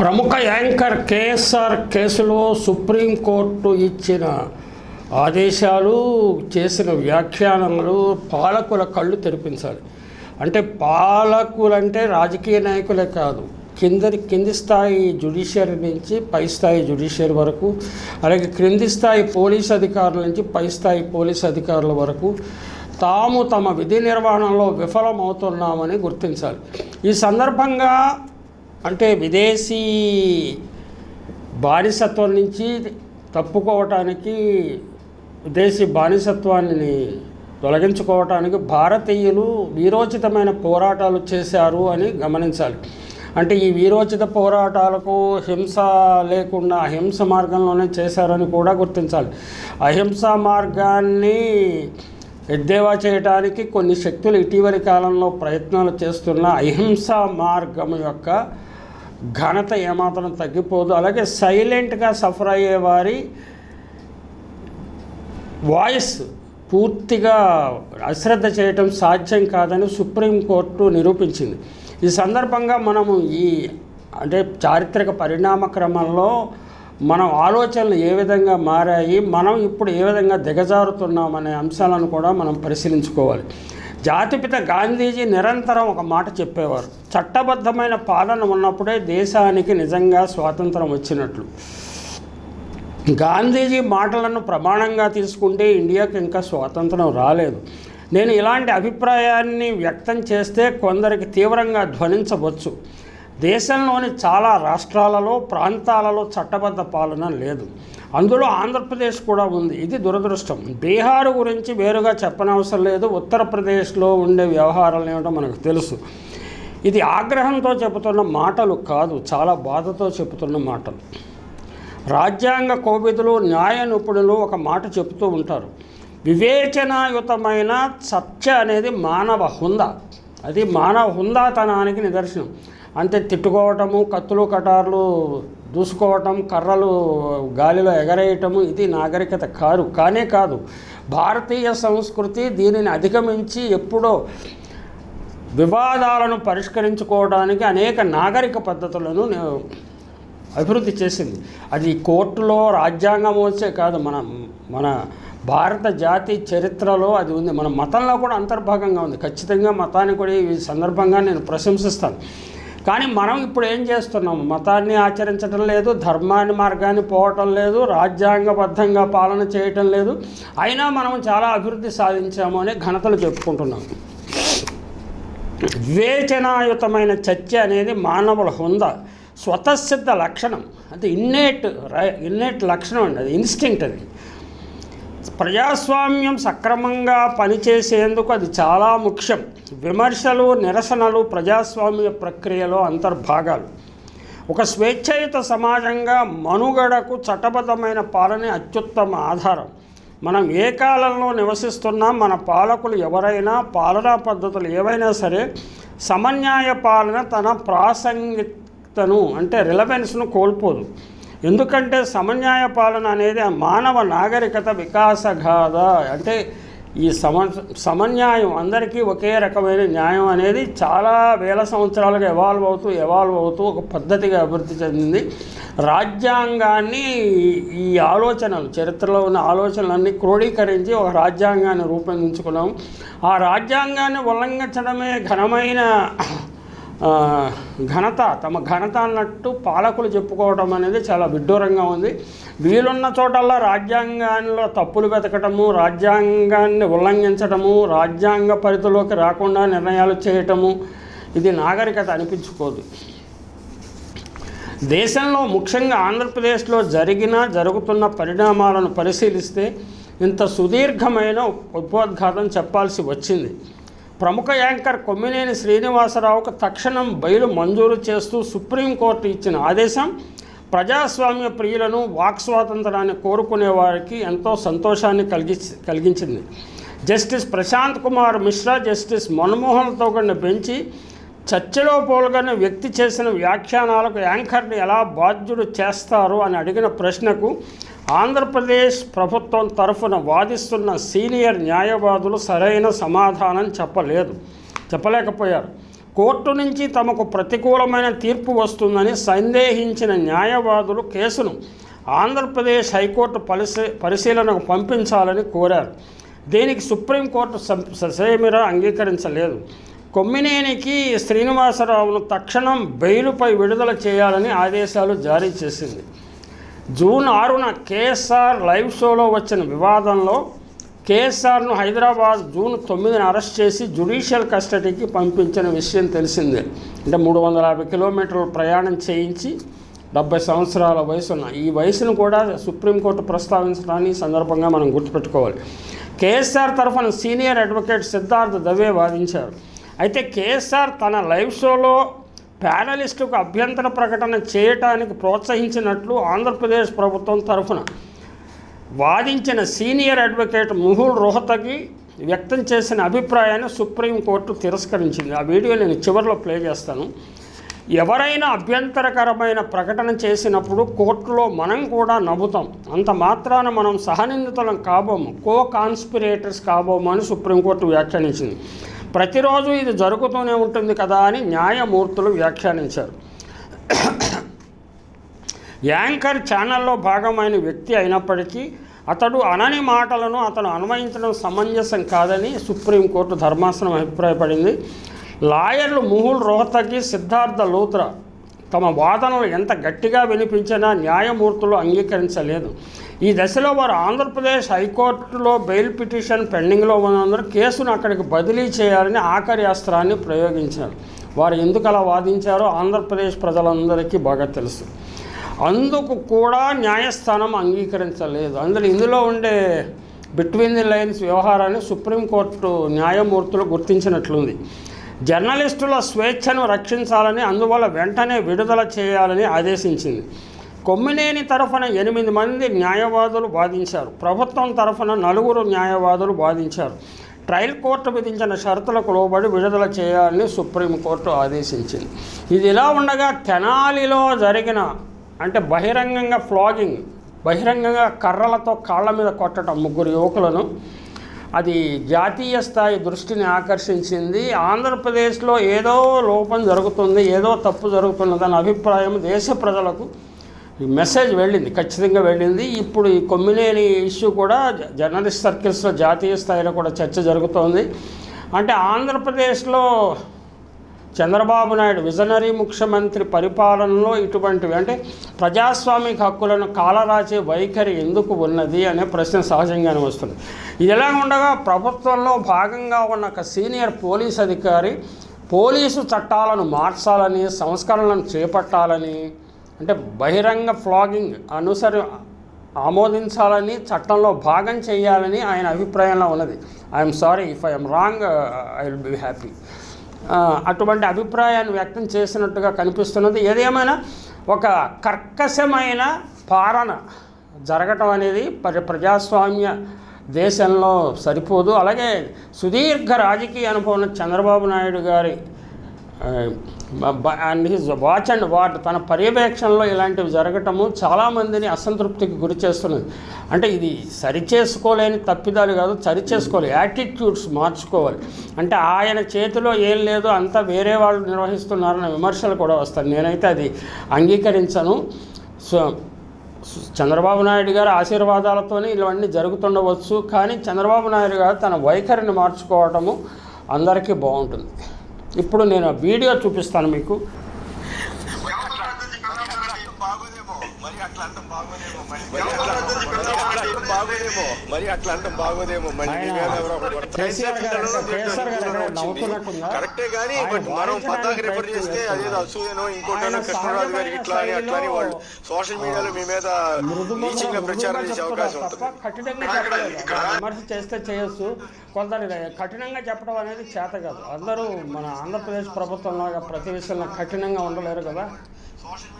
ప్రముఖ anchor KSR కేసులో supreme court ఇచ్చిన ఆదేశాలు చేసిన వ్యాఖ్యానములు పాలకుల కళ్ళు తెరిపించాలి. అంటే పాలకులంటే రాజకీయ నాయకులే కాదు కిందరి కింది స్థాయి జుడిషియరీ నుంచి పై స్థాయి జుడిషియరీ వరకు అలాగే క్రింది స్థాయి పోలీస్ అధికారుల నుంచి పై స్థాయి పోలీస్ అధికారుల వరకు తాము తమ విధి నిర్వహణలో విఫలమవుతున్నామని గుర్తించాలి. ఈ సందర్భంగా అంటే విదేశీ బానిసత్వం నుంచి తప్పుకోవటానికి విదేశీ బానిసత్వాన్ని తొలగించుకోవటానికి భారతీయులు వీరోచితమైన పోరాటాలు చేశారు అని గమనించాలి. అంటే ఈ వీరోచిత పోరాటాలకు హింస లేకుండా అహింస మార్గంలోనే చేశారని కూడా గుర్తించాలి. అహింస మార్గాన్ని ఎద్దేవా చేయడానికి కొన్ని శక్తులు ఇటీవలి కాలంలో ప్రయత్నాలు చేస్తున్న అహింస మార్గం యొక్క ఘనత ఏమాత్రం తగ్గిపోదు. అలాగే సైలెంట్గా సఫర్ అయ్యే వారి వాయిస్ పూర్తిగా అశ్రద్ధ చేయటం సాధ్యం కాదని సుప్రీంకోర్టు నిరూపించింది. ఈ సందర్భంగా మనము ఈ అంటే చారిత్రక పరిణామ క్రమంలో మనం ఆలోచనలు ఏ విధంగా మారాయి మనం ఇప్పుడు ఏ విధంగా దిగజారుతున్నామనే అంశాలను కూడా మనం పరిశీలించుకోవాలి. జాతిపిత గాంధీజీ నిరంతరం ఒక మాట చెప్పేవారు. చట్టబద్ధమైన పాలన ఉన్నప్పుడే దేశానికి నిజంగా స్వాతంత్రం వచ్చినట్లు. గాంధీజీ మాటలను ప్రమాణంగా తీసుకుంటే ఇండియాకి ఇంకా స్వాతంత్రం రాలేదు. నేను ఇలాంటి అభిప్రాయాన్ని వ్యక్తం చేస్తే కొందరికి తీవ్రంగా ధ్వనించవచ్చు. దేశంలోని చాలా రాష్ట్రాలలో ప్రాంతాలలో చట్టబద్ధ పాలన లేదు. అందులో ఆంధ్రప్రదేశ్ కూడా ఉంది. ఇది దురదృష్టం. బీహార్ గురించి వేరుగా చెప్పనవసరం లేదు. ఉత్తరప్రదేశ్లో ఉండే వ్యవహారాలు ఏమిటో మనకు తెలుసు. ఇది ఆగ్రహంతో చెబుతున్న మాటలు కాదు చాలా బాధతో చెబుతున్న మాటలు. రాజ్యాంగ కోవిదులు న్యాయ నిపుణులు ఒక మాట చెబుతూ ఉంటారు. వివేచనాయుతమైన చర్చ అనేది మానవ హుందా. అది మానవ హుందాతనానికి నిదర్శనం. అంతే తిట్టుకోవటము కత్తులు కటార్లు దూసుకోవటం కర్రలు గాలిలో ఎగరేయటము ఇది నాగరికత కాదు. కానే కాదు భారతీయ సంస్కృతి దీనిని అధిగమించి ఎప్పుడో వివాదాలను పరిష్కరించుకోవడానికి అనేక నాగరిక పద్ధతులను అభివృద్ధి చేసింది. అది కోర్టులో రాజ్యాంగం వచ్చే కాదు మన మన భారత జాతి చరిత్రలో అది ఉంది. మన మతంలో కూడా అంతర్భాగంగా ఉంది. ఖచ్చితంగా మతాన్ని కూడా ఈ సందర్భంగా నేను ప్రశంసిస్తాను. కానీ మనం ఇప్పుడు ఏం చేస్తున్నాము? మతాన్ని ఆచరించడం లేదు ధర్మాన్ని మార్గాన్ని పోవటం లేదు రాజ్యాంగబద్ధంగా పాలన చేయటం లేదు. అయినా మనం చాలా అభివృద్ధి సాధించాము అనే ఘనతలు చెప్పుకుంటున్నాం. వివేచనాయుతమైన చర్చ అనేది మానవుల హుందా. స్వతసిద్ధ లక్షణం. అది ఇన్నేట్ ఇన్నేట్ లక్షణం అండి. అది ఇన్స్టింక్ట్ అది. ప్రజాస్వామ్యం సక్రమంగా పనిచేసేందుకు అది చాలా ముఖ్యం. విమర్శలు నిరసనలు ప్రజాస్వామ్య ప్రక్రియలో అంతర్భాగాలు. ఒక స్వేచ్ఛాయుత సమాజంగా మనుగడకు చట్టబద్ధమైన పాలనే అత్యుత్తమ ఆధారం. మనం ఏ కాలంలో నివసిస్తున్నా మన పాలకులు ఎవరైనా పాలనా పద్ధతులు ఏవైనా సరే సమన్యాయ పాలన తన ప్రాసంగికతను అంటే రిలవెన్స్ను కోల్పోదు. ఎందుకంటే సమన్యాయ పాలన అనేది మానవ నాగరికత వికాసగాథ అంటే ఈ సమ సమన్యాయం అందరికీ ఒకే రకమైన న్యాయం అనేది చాలా వేల సంవత్సరాలుగా ఎవాల్వ్ అవుతూ ఎవాల్వ్ అవుతూ ఒక పద్ధతిగా అభివృద్ధి చెందింది. రాజ్యాంగాన్ని ఈ- ఆలోచనలు చరిత్రలో ఉన్న ఆలోచనలన్నీ క్రోడీకరించి ఒక రాజ్యాంగాన్ని రూపొందించుకున్నాం. ఆ రాజ్యాంగాన్ని ఉల్లంఘించడమే ఘనమైన ఘనత తమ ఘనత అన్నట్టు పాలకులు చెప్పుకోవడం అనేది చాలా విడ్డూరంగా ఉంది. వీలున్న చోటల్లా రాజ్యాంగాల్లో తప్పులు వెతకటము రాజ్యాంగాన్ని ఉల్లంఘించటము రాజ్యాంగ పరిధిలోకి రాకుండా నిర్ణయాలు చేయటము ఇది నాగరికత అనిపించుకోదు. దేశంలో ముఖ్యంగా ఆంధ్రప్రదేశ్లో జరిగిన జరుగుతున్న పరిణామాలను పరిశీలిస్తే ఇంత సుదీర్ఘమైన ఉపోద్ఘాతం చెప్పాల్సి వచ్చింది. ప్రముఖ యాంకర్ కొమ్మినేని శ్రీనివాసరావుకు తక్షణం బయలు మంజూరు చేస్తూ సుప్రీంకోర్టు ఇచ్చిన ఆదేశం ప్రజాస్వామ్య ప్రియులను వాక్ స్వాతంత్రాన్ని కోరుకునే వారికి ఎంతో సంతోషాన్ని కలిగి కలిగించింది. జస్టిస్ ప్రశాంత్ కుమార్ మిశ్రా జస్టిస్ మన్మోహన్తో కూడిన బెంచి చర్చలో పాల్గొన్న వ్యక్తి చేసిన వ్యాఖ్యానాలకు యాంకర్ని ఎలా బాధ్యుడు చేస్తారు అని అడిగిన ప్రశ్నకు ఆంధ్రప్రదేశ్ ప్రభుత్వం తరఫున వాదిస్తున్న సీనియర్ న్యాయవాదులు సరైన సమాధానం చెప్పలేదు చెప్పలేకపోయారు. కోర్టు నుంచి తమకు ప్రతికూలమైన తీర్పు వస్తుందని సందేహించిన న్యాయవాదులు కేసును ఆంధ్రప్రదేశ్ హైకోర్టు పరిశీ పరిశీలనకు పంపించాలని కోరారు. దీనికి సుప్రీంకోర్టు ససేమిరా అంగీకరించలేదు. కొమ్మినేనికి శ్రీనివాసరావును తక్షణం బెయిలుపై విడుదల చేయాలని ఆదేశాలు జారీ చేసింది. జూన్ ఆరున కేఎస్ఆర్ లైవ్ షోలో వచ్చిన వివాదంలో కేఎస్ఆర్ను హైదరాబాద్ జూన్ తొమ్మిదిన అరెస్ట్ చేసి జుడిషియల్ కస్టడీకి పంపించిన విషయం తెలిసిందే. అంటే మూడు వందల యాభై కిలోమీటర్లు ప్రయాణం చేయించి డెబ్బై సంవత్సరాల వయసున్న ఈ వయసును కూడా సుప్రీంకోర్టు ప్రస్తావించడాన్ని సందర్భంగా మనం గుర్తుపెట్టుకోవాలి. కేఎస్ఆర్ తరఫున సీనియర్ అడ్వకేట్ సిద్ధార్థ్ దవే వాదించారు. అయితే కేఎస్ఆర్ తన లైవ్ షోలో ప్యానలిస్టుకు అభ్యంతర ప్రకటన చేయటానికి ప్రోత్సహించినట్లు ఆంధ్రప్రదేశ్ ప్రభుత్వం తరఫున వాదించిన సీనియర్ అడ్వకేట్ ముహుల్ రోహతకి వ్యక్తం చేసిన అభిప్రాయాన్ని సుప్రీంకోర్టు తిరస్కరించింది. ఆ వీడియో నేను చివరిలో ప్లే చేస్తాను. ఎవరైనా అభ్యంతరకరమైన ప్రకటన చేసినప్పుడు కోర్టులో మనం కూడా నవ్వుతాం. అంత మాత్రాన మనం సహనిందితులం కాబోము. కో కాన్స్పిరేటర్స్ కాబోము అని సుప్రీంకోర్టు వ్యాఖ్యానించింది. ప్రతిరోజు ఇది జరుగుతూనే ఉంటుంది కదా అని న్యాయమూర్తులు వ్యాఖ్యానించారు. యాంకర్ ఛానల్లో భాగమైన వ్యక్తి అయినప్పటికీ అతడు అనని మాటలను అతను అన్వయించడం సమంజసం కాదని సుప్రీంకోర్టు ధర్మాసనం అభిప్రాయపడింది. లాయర్లు ముహుల్ రోహతకి సిద్ధార్థ లూత్రా తమ వాదనలు ఎంత గట్టిగా వినిపించినా న్యాయమూర్తులు అంగీకరించలేదు. ఈ దశలో వారు ఆంధ్రప్రదేశ్ హైకోర్టులో బెయిల్ పిటిషన్ పెండింగ్లో ఉన్నందున కేసును అక్కడికి బదిలీ చేయాలని ఆఖరి అస్త్రాన్ని ప్రయోగించారు. వారు ఎందుకు అలా వాదించారో ఆంధ్రప్రదేశ్ ప్రజలందరికీ బాగా తెలుసు. అందుకు కూడా న్యాయస్థానం అంగీకరించలేదు. అందులో ఇందులో ఉండే బిట్వీన్ ది లైన్స్ వ్యవహారాన్ని సుప్రీంకోర్టు న్యాయమూర్తులు గుర్తించినట్లుంది. జర్నలిస్టుల స్వేచ్ఛను రక్షించాలని అందువల్ల వెంటనే విడుదల చేయాలని ఆదేశించింది. కొమ్మినేని తరఫున ఎనిమిది మంది న్యాయవాదులు వాదించారు. ప్రభుత్వం తరఫున నలుగురు న్యాయవాదులు వాదించారు. ట్రయల్ కోర్టు విధించిన షరతులకు లోబడి విడుదల చేయాలని సుప్రీంకోర్టు ఆదేశించింది. ఇది ఇలా ఉండగా తెనాలిలో జరిగిన అంటే బహిరంగంగా ఫ్లాగింగ్ బహిరంగంగా కర్రలతో కాళ్ళ మీద కొట్టడం ముగ్గురు యువకులను అది జాతీయ స్థాయి దృష్టిని ఆకర్షించింది. ఆంధ్రప్రదేశ్లో ఏదో లోపం జరుగుతుంది ఏదో తప్పు జరుగుతున్నదన్న అభిప్రాయం దేశ ప్రజలకు ఈ మెసేజ్ వెళ్ళింది ఖచ్చితంగా వెళ్ళింది. ఇప్పుడు ఈ కొమ్మినేని ఇష్యూ కూడా జర్నలిస్ట్ సర్కిల్స్లో జాతీయ స్థాయిలో కూడా చర్చ జరుగుతోంది. అంటే ఆంధ్రప్రదేశ్లో చంద్రబాబు నాయుడు విజనరీ ముఖ్యమంత్రి పరిపాలనలో ఇటువంటివి అంటే ప్రజాస్వామిక హక్కులను కాలరాచే వైఖరి ఎందుకు ఉన్నది అనే ప్రశ్న సహజంగానే వస్తుంది. ఇది ఎలా ఉండగా ప్రభుత్వంలో భాగంగా ఉన్న ఒక సీనియర్ పోలీస్ అధికారి పోలీసు చట్టాలను మార్చాలని సంస్కరణలను చేపట్టాలని అంటే బహిరంగ ఫ్లాగింగ్ అనుసరి ఆమోదించాలని చట్టంలో భాగం చేయాలని ఆయన అభిప్రాయంలో ఉన్నది. I'm sorry if I'm wrong I will be happy అటువంటి అభిప్రాయాన్ని వ్యక్తం చేసినట్టుగా కనిపిస్తున్నది. ఏదేమైనా ఒక కర్కశమైన పాలన జరగటం అనేది ప్ర ప్రజాస్వామ్య దేశంలో సరిపోదు. అలాగే సుదీర్ఘ రాజకీయ అనుభవం చంద్రబాబు నాయుడు గారి uh, వాచ్ అండ్ వాట్ తన పర్యవేక్షణలో ఇలాంటివి జరగటము చాలామందిని అసంతృప్తికి గురి చేస్తున్నది. అంటే ఇది సరిచేసుకోలేని తప్పిదాలు కాదు సరిచేసుకోవాలి యాటిట్యూడ్స్ మార్చుకోవాలి. అంటే ఆయన చేతిలో ఏం లేదు అంతా వేరే వాళ్ళు నిర్వహిస్తున్నారన్న విమర్శలు కూడా వస్తాయి. నేనైతే అది అంగీకరించను. సో చంద్రబాబు నాయుడు గారి ఆశీర్వాదాలతోనే ఇవన్నీ జరుగుతుండవచ్చు. కానీ చంద్రబాబు నాయుడు గారు తన వైఖరిని మార్చుకోవటము అందరికీ బాగుంటుంది. ఇప్పుడు నేను వీడియో చూపిస్తాను మీకు. బాగోదేమో మరి అట్లా అంటాం బాగోదేమో మరి మళ్ళీ కరెక్టే కానీ బట్ మనం రిఫర్ చేస్తే అదేదో అసూయనో ఇంకోటనో కృష్ణరాజు ఇట్లా అని అట్లా అని వాళ్ళు సోషల్ మీడియాలో మీ మీద నీచంగా ప్రచారం చేసే అవకాశం ఉంటుంది విమర్శ చేస్తే చేయొచ్చు కొందరు కఠినంగా చెప్పడం అనేది చేత కాదు అందరూ మన ఆంధ్రప్రదేశ్ ప్రభుత్వం లాగా ప్రతి విషయంలో కఠినంగా ఉండలేరు కదా సోషల్